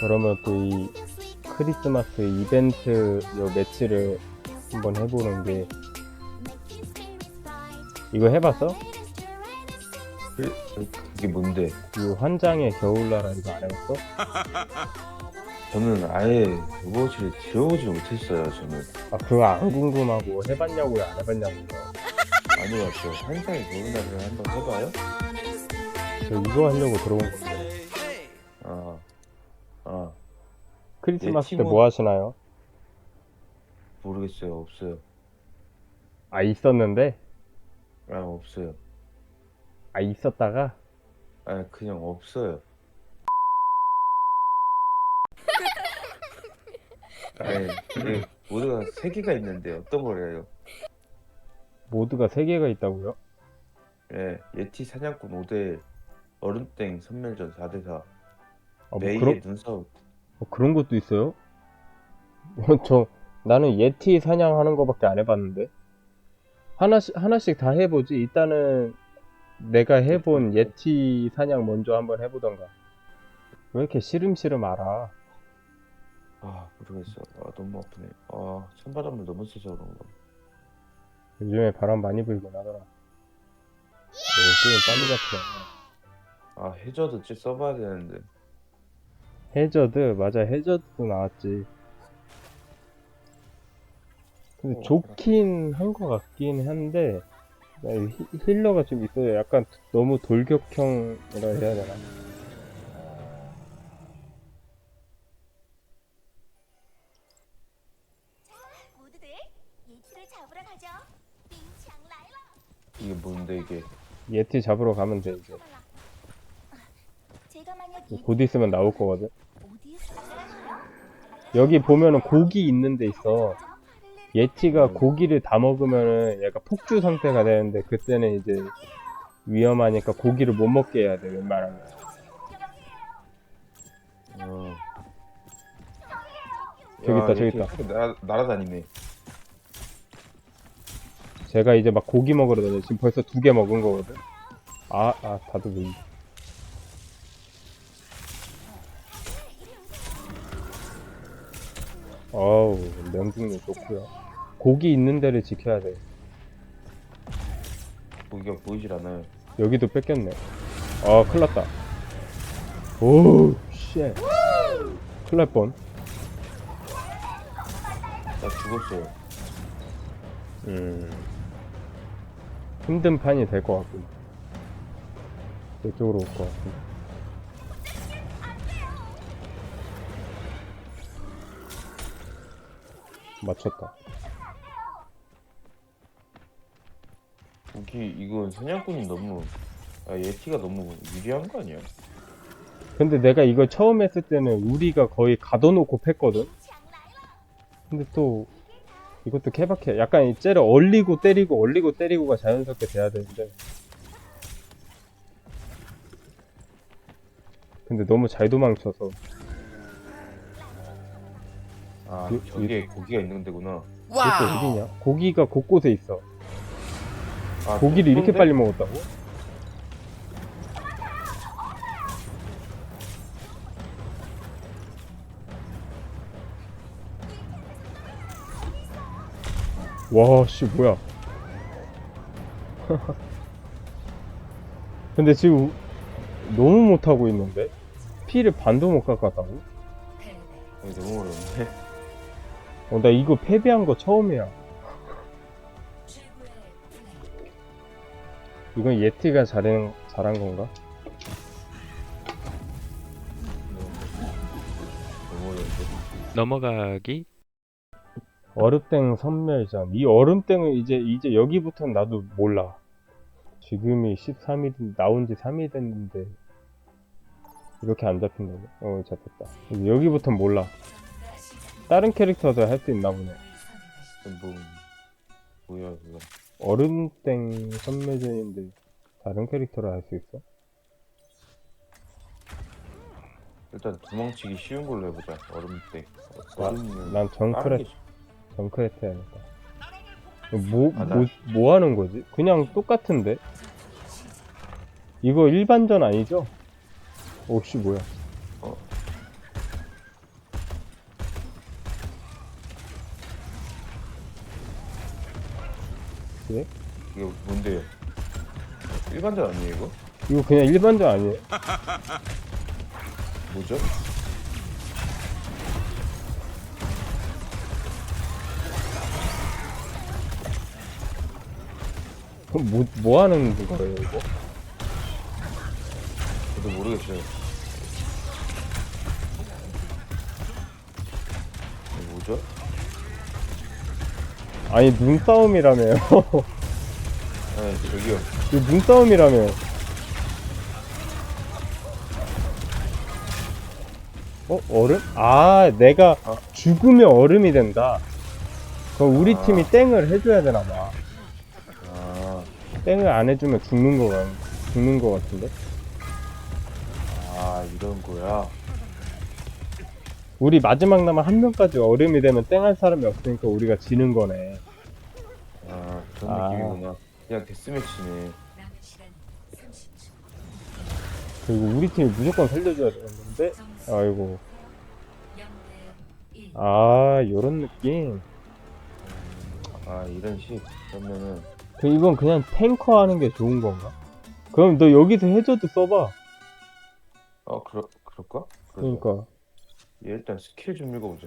그러면 또 이 크리스마스 이벤트 요 매치를 한번 해보는 게 이거 해봤어? 그, 그게 뭔데? 이 환장의 겨울나라 이거 안 해봤어? 저는 아예 오버워치를 들어보지 못했어요. 저는 아 그거 안 궁금하고 해봤냐고요 안 해봤냐고요 안 해봤죠. 한상의 겨울날을 한번 해봐요? 저 이거 하려고 들어온 건데 아, 아 크리스마스 예, 때 팀원- 뭐 하시나요? 모르겠어요. 없어요. 아 있었는데? 아 없어요. 아 있었다가? 아 그냥 없어요. 아니, 그 모두가 세 개가 있는데 어떤 거래요? 모드가 3개가 있다고요? 예, 예티 사냥꾼 5대 얼음땡 선멸전 4대 4 아, 뭐 메이의 그런, 눈싸움 뭐 그런 것도 있어요? 뭐 저 나는 예티 사냥하는 거밖에 안 해봤는데 하나씩 하나씩 다 해보지 일단은 내가 해본 예티 사냥 먼저 한번 해보던가 왜 이렇게 시름시름 알아 아 모르겠어. 아 너무 아프네. 아 찬바람을 너무 써서 그런가. 요즘에 바람 많이 불긴 하더라 요즘은 빨리 잡혀 아 해저드 ጭ 써봐야 되는데. 해저드 맞아 해저드도 나왔지 근데 어, 좋긴 한 것 같긴 한데 힐러가 좀 있어요 약간 너무 돌격형이라 해야 되나 모두들 예티를 잡으러 가죠. 빙창 라이라. 이게 뭔데 이게? 예티 잡으러 가면 돼 이제 제가 만약 곧 있으면 나올 거거든? 여기 보면은 고기 있는 데 있어 예티가 고기를 다 먹으면은 약간 폭주 상태가 되는데 그때는 이제 위험하니까 고기를 못 먹게 해야 돼 웬만하면 어. 저기 있다, 야, 저기 있다. 날아, 날아다니네. 제가 이제 막 고기 먹으러 다녀 지금 벌써 두 개 먹은 거거든 아, 아 다들 왜 어우 명중률 좋고요. 고기 있는 데를 지켜야 돼. 고기가 보이질 않아요. 여기도 뺏겼네. 아 큰일났다. 오우 쉣. 큰일날 나 죽었어요. 음. 힘든 판이 될 것 같군. 이쪽으로 올 것 같군 맞췄다 고기 이건 사냥꾼이 너무 아 예티가 너무 유리한 거 아니야? 근데 내가 이걸 처음 했을 때는 우리가 거의 가둬놓고 팼거든. 근데 또 이것도 케바케 약간 이 째를 얼리고 때리고 얼리고 때리고가 자연스럽게 돼야 되는데 근데 너무 잘 도망쳐서 아 유- 저기에 고기가 있는 데구나. 이게 어디냐? 고기가 곳곳에 있어 아, 고기를 이렇게? 빨리 먹었다고? 와, 씨, 뭐야. 근데 지금 너무 못하고 있는데? 피를 반도 못 깎았다고? 이거 너무 어려운데. 어, 나 이거 패배한 거 처음이야. 이건 예티가 잘한, 잘한 건가? 넘어가기 얼음땡 선멸전. 이 얼음땡은 이제, 이제 여기부터는 나도 몰라. 지금이 13일, 나온 지 3일 됐는데, 이렇게 안 잡힌다고? 어, 잡혔다. 여기부터는 몰라. 다른 캐릭터도 할 수 있나 보네. 뭐 뭐야 그거. 얼음땡 선멸전인데, 다른 캐릭터를 할 수 있어? 일단 도망치기 쉬운 걸로 해보자. 얼음땡. 난 정크레, 정크레트 해야겠다. 뭐, 아, 나- 뭐, 뭐 하는 거지? 그냥 똑같은데? 이거 일반전 아니죠? 오씨, 뭐야. 예? 이거 뭔데요? 일반전 아니에요 이거? 이거 그냥 일반전 아니에요? 뭐죠? 그럼 뭐, 뭐 하는 거예요, 이거? 저도 모르겠어요. 이거 뭐죠? 아니, 눈싸움이라며요. 아 저기요. 이거 눈싸움이라며. 어, 얼음? 아, 내가 아. 죽으면 얼음이 된다. 그럼 우리 아. 팀이 땡을 해줘야 되나봐. 아, 땡을 안 해주면 죽는 거, 같- 죽는 거 같은데? 아 이런 거야. 우리 마지막 남은 한 명까지 얼음이 되면 땡 할 사람이 없으니까 우리가 지는 거네. 아 그런 아. 느낌이구나. 그냥 데스매치네. 그리고 우리 팀이 무조건 살려줘야 되는데, 아이고. 아, 요런 느낌. 아 이런 식 그러면은 그 이건 그냥 탱커 하는 게 좋은 건가? 그럼 너 여기서 해줘도 써봐. 어 그러 그럴까? 그러자. 그러니까 얘 일단 스킬 좀 읽어보자.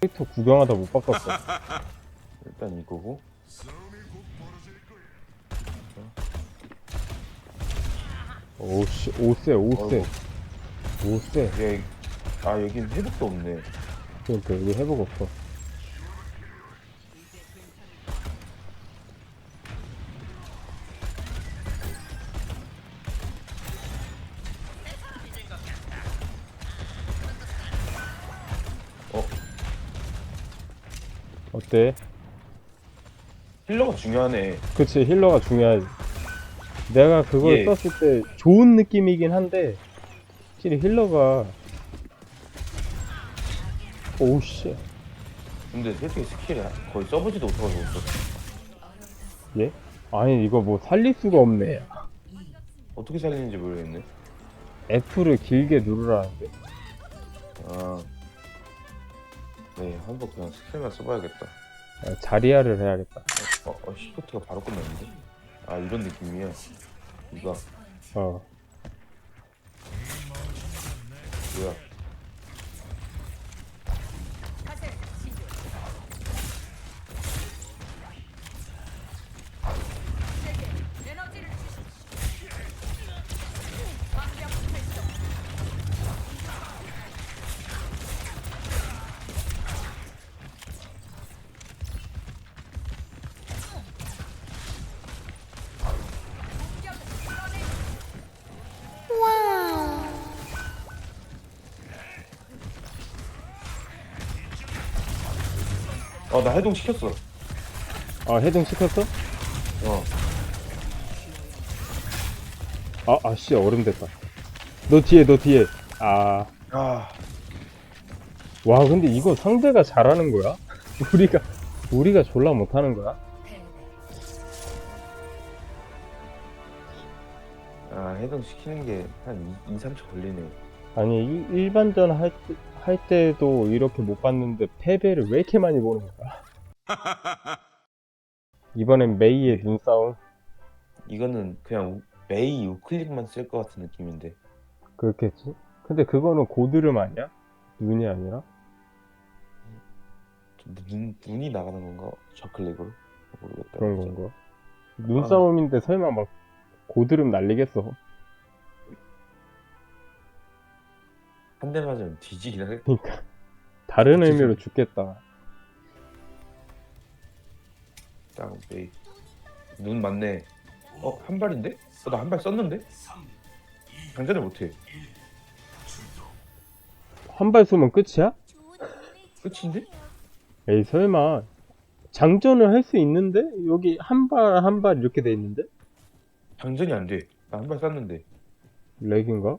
캐릭터 구경하다 못 바꿨어. 일단 이거고. 오씨, 오세, 오세, 오세. 얘, 아 여긴 회복도 없네. 그러니까 여기 회복 없어. 어 어때? 힐러가 중요하네. 그치 힐러가 중요하지. 내가 그걸 예. 썼을 때 좋은 느낌이긴 한데 확실히 힐러가 오씨 근데 솔직히 스킬이 거의 써보지도 못해가지고 있어. 예? 아니 이거 뭐 살릴 수가 없네. 어떻게 살리는지 모르겠네. F를 길게 누르라는데. 아. 네, 한번 그냥 스킬만 써봐야겠다. 아, 자리야를 해야겠다. 어, 어, 시프트가 바로 끝났는데? 아, 이런 느낌이야. 이거, 어. 뭐야. 어, 나 해동 시켰어. 아 해동 시켰어? 어. 아 아씨 얼음 됐다. 너 뒤에 너 뒤에. 아. 아, 와 근데 이거 상대가 잘하는 거야? 우리가 우리가 졸라 못하는 거야? 아, 해동 시키는 게 한 2, 2, 3초 걸리네. 아니 일- 일반전 할, 때- 할 때도 이렇게 못 봤는데 패배를 왜 이렇게 많이 보는 거야? 이번엔 메이의 눈싸움 이거는 그냥 우- 메이 우클릭만 쓸 것 같은 느낌인데. 그렇겠지? 근데 그거는 고드름 아니야? 눈이 아니라? 좀 눈, 눈이 나가는 건가? 저클릭으로? 모르겠다. 그런. 건가? 눈싸움인데 설마 막 고드름 날리겠어? 한 대 맞으면 뒤지긴 하겠다. 그러니까 다른 그치. 의미로 죽겠다. 딱 메이. 눈 맞네. 어, 한 발인데? 어, 나 한 발 썼는데? 장전을 못해. 한 발 쏘면 끝이야? 끝인데? 에이 설마 장전을 할 수 있는데 여기 한 발 한 발 이렇게 돼 있는데 장전이 안 돼. 나 한 발 쐈는데. 렉인가?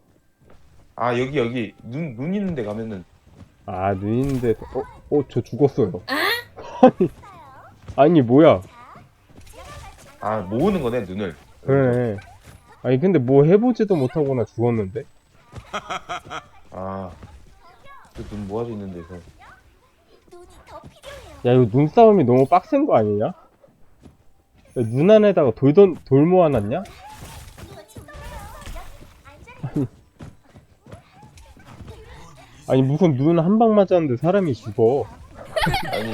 아, 여기, 여기. 눈, 눈 있는 데 가면은. 아 눈인데 어? 어 저 죽었어요 아니 아니 뭐야 아, 모으는 거네, 눈을. 그러네 아니 근데 뭐 해보지도 못하고 나 죽었는데 아. 그눈 모아져 있는 데서. 눈이 더 필요해요. 야 이거 눈싸움이 너무 빡센 거 아니냐? 눈 안에다가 돌, 던, 돌 모아놨냐? 누가 죽나요? 안전해. 아니 무슨 눈 한 방 맞았는데 사람이 죽어. 아니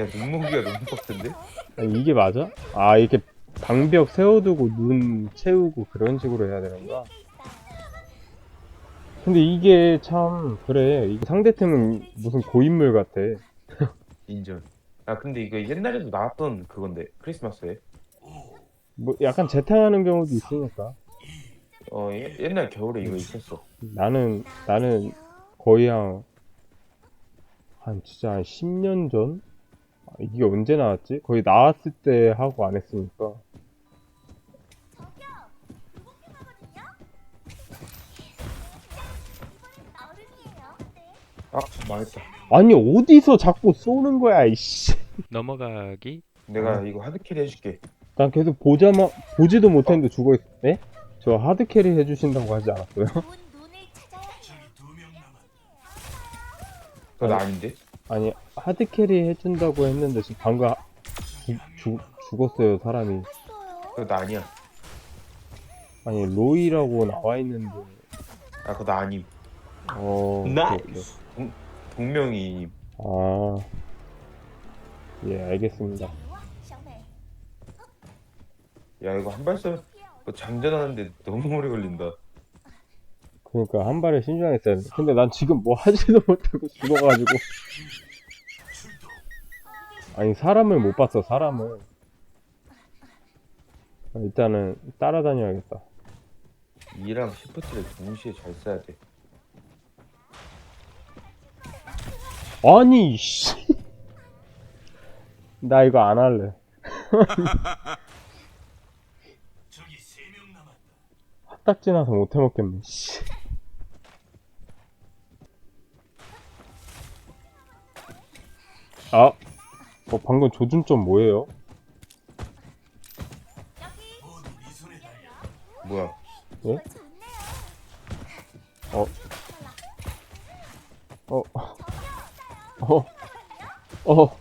야 눈무기가 너무 빡센데? 아니 이게 맞아? 아 이렇게 방벽 세워두고 눈 채우고 그런 식으로 해야 되는 거야? 근데 이게 참 그래. 이게 상대팀은 무슨 고인물 같아. 인정 아 근데 이거 옛날에도 나왔던 그건데 크리스마스에. 뭐 약간 재탕하는 경우도 있으니까. 어 예- 옛날 겨울에 이거 있었어. 나는 나는 거의 한, 한 진짜 한 10년 전? 아, 이게 언제 나왔지? 거의 나왔을 때 하고 안 했으니까. 아 망했다 아니 어디서 자꾸 쏘는 거야 이씨 넘어가기 내가 이거 하드캐리 해줄게 난 계속 보자마 보지도 못했는데 죽어 있 네? 저 하드캐리 해주신다고 하지 않았어요? 온 눈을 찾아야 해요. 그거 나 아닌데? 아니 하드캐리 해준다고 했는데 지금 방금 하- 죽- 죽- 죽었어요 사람이. 나 아니야. 아니 로이라고 나와 있는데. 아나 아님. 어 나이스. 동명이 아예 알겠습니다. 小美，야 이거 한 발 쏘면 뭐 너무 오래 걸린다 그러니까 한 발에 신중했어야 돼 근데 난 지금 뭐 하지도 못하고 죽어가지고 아니 사람을 못 봤어 사람을 일단은 따라다녀야겠다 E랑 시프트를 동시에 잘 써야 돼 아니 씨. 나 이거 안 할래. 화딱 지 나서 못 해먹겠네. 씨. 아, 어 방금 조준점 뭐예요? 뭐야 예? 좋네요. 어, 어, 어, 어,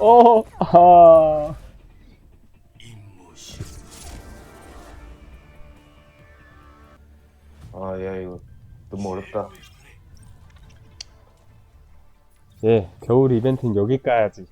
어, 아. 아 야 이거 너무 어렵다 예, 겨울 이벤트는 여기까지.